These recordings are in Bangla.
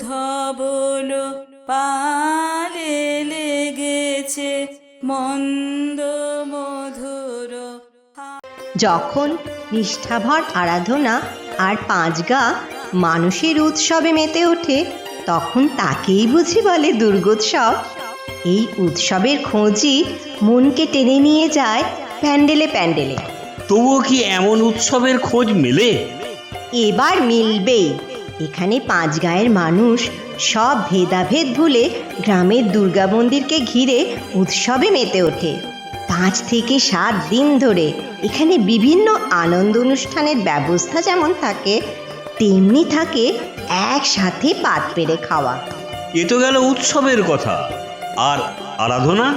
ধবল পালে লেগেছে মন্দ মধুর যখন নিষ্ঠাভর আরাধনা আর পাঁচগা মানুষের উৎসবে মেতে ওঠে তখন তাকেই বুঝি বলে দুর্গোৎসব। এই উৎসবের খোঁজই মনকে টেনে নিয়ে যায় প্যান্ডেলে প্যান্ডেলে। তবুও কি এমন উৎসবের খোঁজ মেলে? এবার মিলবেই। এখানে পাঁচ গায়ের মানুষ সব ভেদাভেদ ভুলে গ্রামের দুর্গা মন্দিরকে ঘিরে উৎসবে মেতে ওঠে। পাঁচ থেকে সাত দিন ধরে এখানে বিভিন্ন আনন্দ অনুষ্ঠানের ব্যবস্থা যেমন থাকে তেমনি থাকে একসাথে পাত পেরে খাওয়া। এ তো গেল উৎসবের কথা। আর আরাধনা?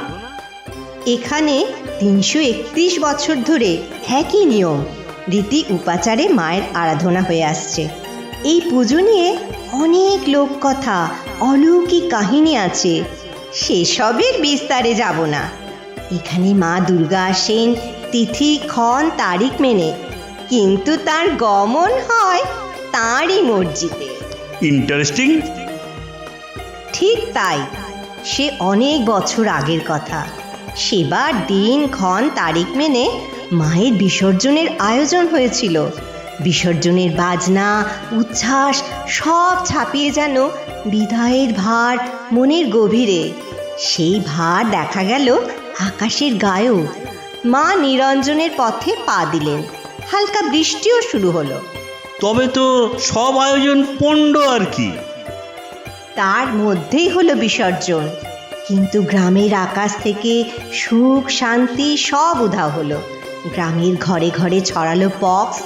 এখানে তিনশো একত্রিশ বছর ধরে একই নিয়ম রীতি উপাচারে মায়ের আরাধনা হয়ে আসছে। এই পুজো নিয়ে অনেক লোককথা অলৌকিক কাহিনী আছে। সেসবের বিস্তারে যাব না। এখানে মা দুর্গা আসেন তিথি ক্ষণ তারিখ মেনে। কিন্তু তার গমন হয় তাঁরই মসজিদে ইন্টারেস্টিং ঠিক তাই। সে অনেক বছর আগের কথা। সেবার দিন ক্ষণ তারিখ মেনে মায়ের বিসর্জনের আয়োজন হয়েছিল। বিসর্জনের বাজনা উচ্ছ্বাস সব ছাপিয়ে যেন বিদায়ের ভার মনের গভীরে। সেই ভার দেখা গেল আকাশের গায়েও। মা নিরঞ্জনের পথে পা দিলেন। হালকা বৃষ্টিও শুরু হলো। তবে তো সব আয়োজন পণ্ড আর কি। তার মধ্যেই হলো বিসর্জন। কিন্তু গ্রামের আকাশ থেকে সুখ শান্তি সব উধাও হলো। গ্রামের ঘরে ঘরে ছড়ালো পক্স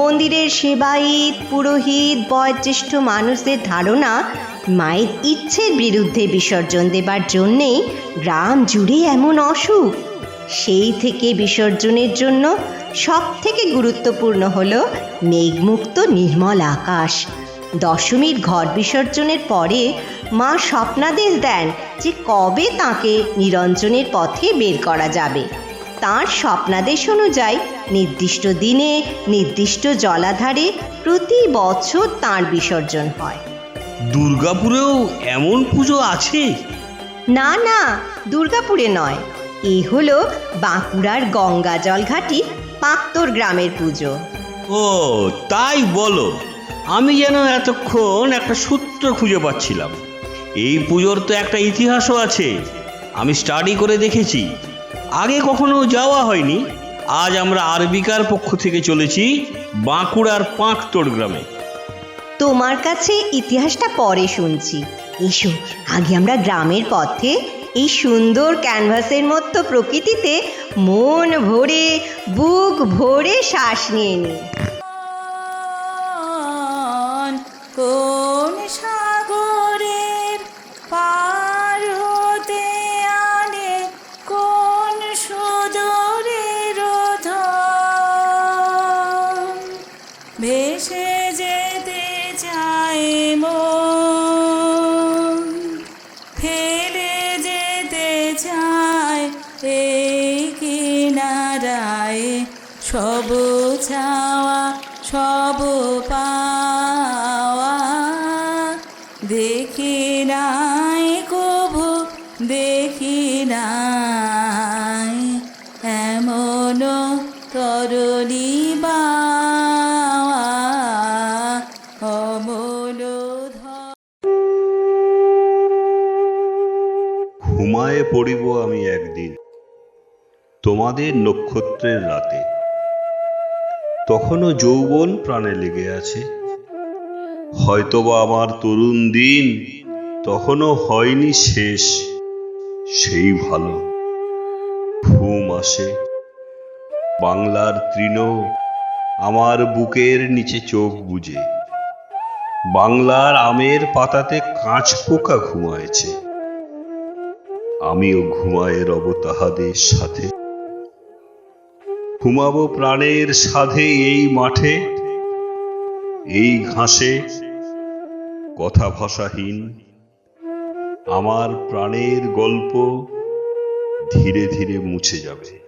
মন্দিরের সেবায়িত, পুরোহিত, বয়োজ্যেষ্ঠ মানুষদের ধারণা, মায়ের ইচ্ছের বিরুদ্ধে বিসর্জন দেবার জন্যেই গ্রাম জুড়ে এমন অসুখ। সেই থেকে বিসর্জনের জন্য সব থেকে গুরুত্বপূর্ণ হল মেঘমুক্ত নির্মল আকাশ। দশমীর ঘর বিসর্জনের পরে মা স্বপ্নাদেশ দেন যে কবে তাকে নিরঞ্জনের পথে বের করা যাবে। তার স্বপ্নাদেশ অনুযায়ী নির্দিষ্ট দিনে নির্দিষ্ট জলাধারে প্রতি বছর তার বিসর্জন হয়। দুর্গাপুরেও এমন পুজো আছে? না না দুর্গাপুরে নয়। এই হলো বাঁকুড়ার গঙ্গা জলঘাটি পাক্তর গ্রামের পুজো। ও তাই বলো। আমি যেন এতক্ষণ একটা সূত্র খুঁজে পাচ্ছিলাম। এই পুজোর তো একটা ইতিহাসও আছে। আমি স্টাডি করে দেখেছি। আগে কখনো যাওয়া হয়নি। আজ আমরা আরবিকার পক্ষ থেকে চলেছি বাঁকুড়ার পাঁকতোড় গ্রামে। তোমার কাছে ইতিহাসটা পরে শুনছি। এসো, আগে আমরা গ্রামের পথে এই সুন্দর ক্যানভাসের মতো প্রকৃতিতে মন ভরে, বুক ভরে শ্বাস নিয়ে নিই। যেতে চায় মন। ফেলে যেতে চায় এই কিনারায়। সব ছাওয়া সব পাওয়া তোমাদের নক্ষত্রের রাতে। তখনও যৌবন প্রাণে লেগে আছে। হয়তোবা আমার তরুণ দিন তখনও হয়নি শেষ, সেই ভালো। ঘুম আসে। বাংলার তৃণ আমার বুকের নিচে চোখ বুজে। বাংলার আমের পাতাতে কাঁচ পোকা ঘুমায়েছে। আমিও ঘুমায়ে রব তাহাদের সাথে। ঘুমাবো প্রাণের সাধে এই মাঠে, এই ঘাসে কথা ভাষাহীন। আমার প্রাণের গল্প ধীরে ধীরে মুছে যাবে।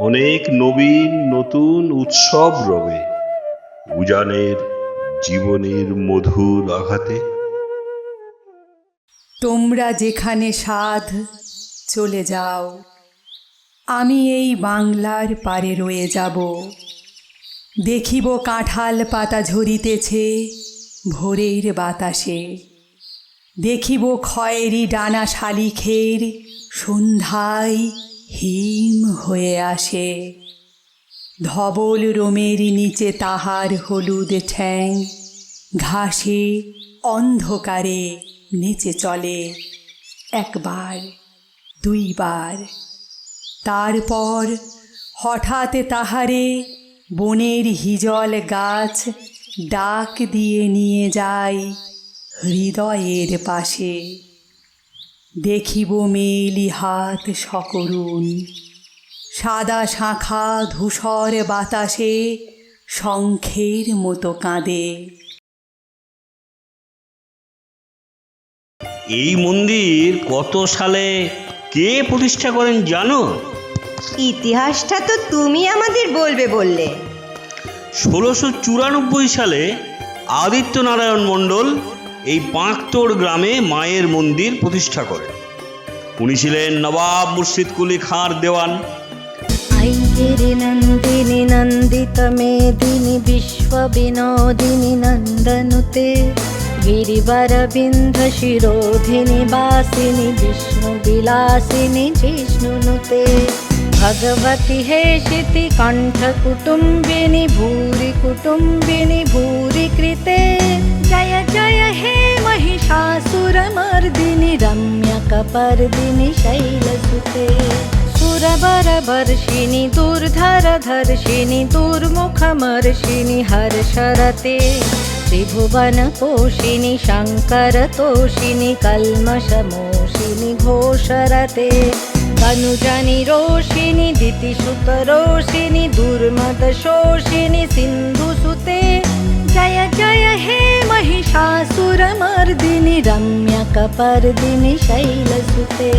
অনেক নবীন নতুন উৎসব রবে উজানের জীবনের মধুর আঘাতে। তোমরা যেখানে সাধ চলে যাও। আমি এই বাংলার পারে রয়ে যাব। দেখিব কাঁঠাল পাতা ঝরিতেছে ভোরের বাতাসে। দেখিব খয়েরি ডানা শালিখের সন্ধ্যায় হিম হয়ে আসে। ধবল রোমের নিচে তাহার হলুদ ঠ্যাং ঘাসে অন্ধকারে নেচে চলে। একবার, দুইবার তারপর হঠাৎ তাহারে বনের হিজল গাছ ডাক দিয়ে নিয়ে যায় হৃদয়ের পাশে। দেখিব মেলি হাত সকরুণ। সাদা শাঁখা ধূসর বাতাসে শঙ্খের মতো কাঁদে। এই মন্দির কত সালে কে প্রতিষ্ঠা করেন জানো ইতিহাসটা তো তুমি আমাদের বলবে বললে ষোলোশো চুরানব্বই সালে আদিত্য নারায়ণ মণ্ডল এই পাঁকতোড় গ্রামে মায়ের মন্দির প্রতিষ্ঠা করেন উনি ছিলেন নবাব মুর্শিদ কুলি খাঁর দেওয়ান ऐगिरि नन्दिनि नन्दितमेदिनि विश्वविनोदिनि नन्दनुते गिरिवरबिन्धशिरोधिनि वासिनि विष्णुविलासिनि जिष्णुनुते भगवति हेशिति कण्ठकुटुम्बिनि भूरि कुटुम्बिनि भूरि कृते जय जय हे महिषासुरमर्दिनि रम्यकपर्दिनि शैलसुते सुरवरवर्षिणि दुर्धरधर्षिणि दुर्मुखमर्षिणि हर्षरते त्रिभुवनकोषिणि शङ्करतोषिणि कल्मषमोषिणि घोषरते। अनुजनिरोषिणि दितिसुतरोषिणि दुर्मदशोषिणि सिन्धुसुते। जय जय हे महिषासुरमर्दिनि रम्यकपर्दिनि शैलसुते।